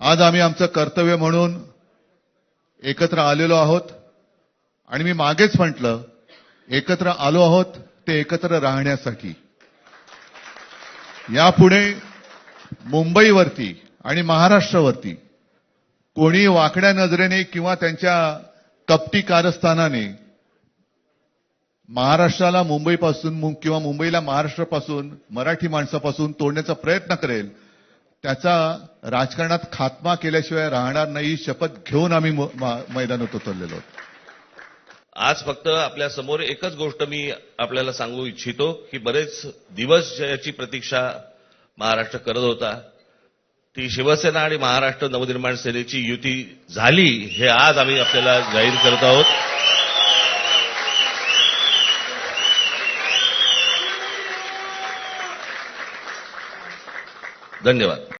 आज आम्ही आमचं कर्तव्य म्हणून एकत्र आलेलो आहोत. आणि मी मागेच म्हटलं एकत्र आलो आहोत ते एकत्र राहण्यासाठी. यापुढे मुंबईवरती आणि महाराष्ट्रावरती कोणी वाकड्या नजरेने किंवा त्यांच्या कपटी कारस्थानाने महाराष्ट्राला मुंबईपासून किंवा मुंबईला महाराष्ट्रापासून मराठी माणसापासून तोडण्याचा प्रयत्न करेल त्याचा राजकारणात खात्मा केल्याशिवाय राहणार नाही शपथ घेऊन आम्ही म- मैदानात उतरलेलो आहोत. आज फक्त आपल्यासमोर एकच गोष्ट मी आपल्याला सांगू इच्छितो की बरेच दिवस याची प्रतीक्षा महाराष्ट्र करत होता. ती शिवसेना आणि महाराष्ट्र नवनिर्माण सेनेची युती झाली हे आज आम्ही आपल्याला जाहीर करत आहोत. धन्यवाद.